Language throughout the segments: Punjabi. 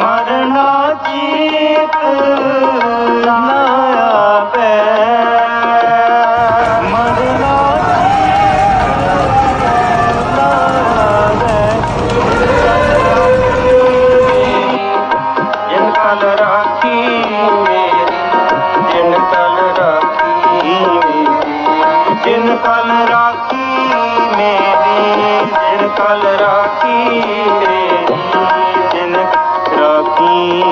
મરણા ચિત ਜਿਨ ਕਲ ਰਾਖੀ ਮੇਰੀ, ਜਿਨ ਕਲ ਰਾਖੀ ਮੇਰੀ, ਜਿਨ ਰਾਖੀ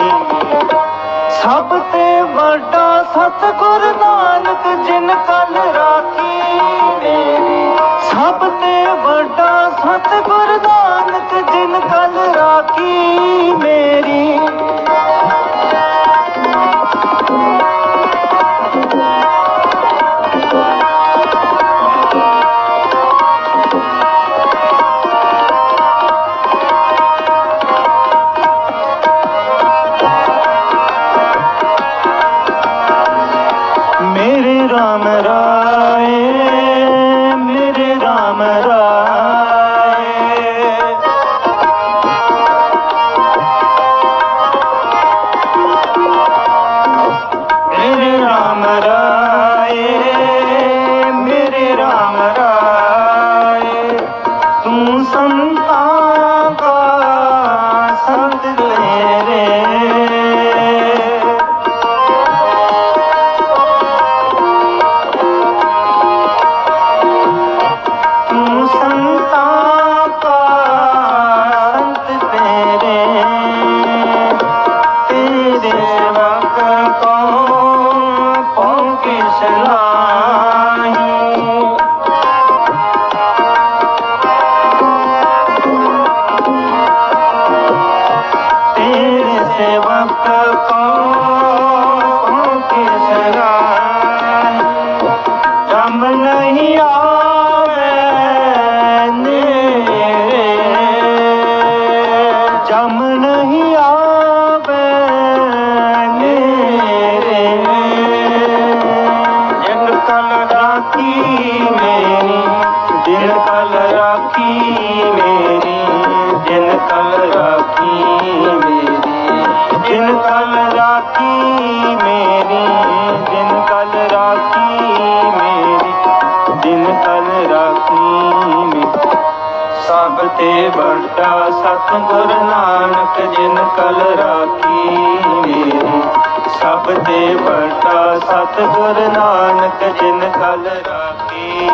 ਸਭ ਤੇ ਵੱਡਾ ਸਤਿਗੁਰ ਨਾਨਕ ਜਿਨ ਕਲ ਰਾਖੀ ਮੇਰੀ, ਸਭ ਤੇ ਵੱਡਾ ਸਤਿਗੁਰ ਨਾਨਕ ਜਿਨ ਕਲ ਰਾਖੀ ਜਮ ਨਹੀਂ ਆਵੇ ਨੇਰੇ ਜਿਨ ਕਲ ਰਾਖੀ ਮੇਰੀ, ਦਿਨ ਕਲ ਰਾਖੀ ਮੇਰੀ, ਦਿਨ ਕਲ ਰਾਖੀ ਮੇਰੀ, ਦਿਨ ਕਲ ਰਾਖੀ ਮੇਰੀ। ਤੇ ਵੱਡਾ ਸਤਿਗੁਰ ਨਾਨਕ ਜਿਨ ਕਲ ਰਾਖੀ ਮੇਰੀ ਸਭ ਤੇ ਵੱਡਾ ਸਤਿਗੁਰ ਨਾਨਕ ਜਿਨ ਕਲ ਰਾਖੀ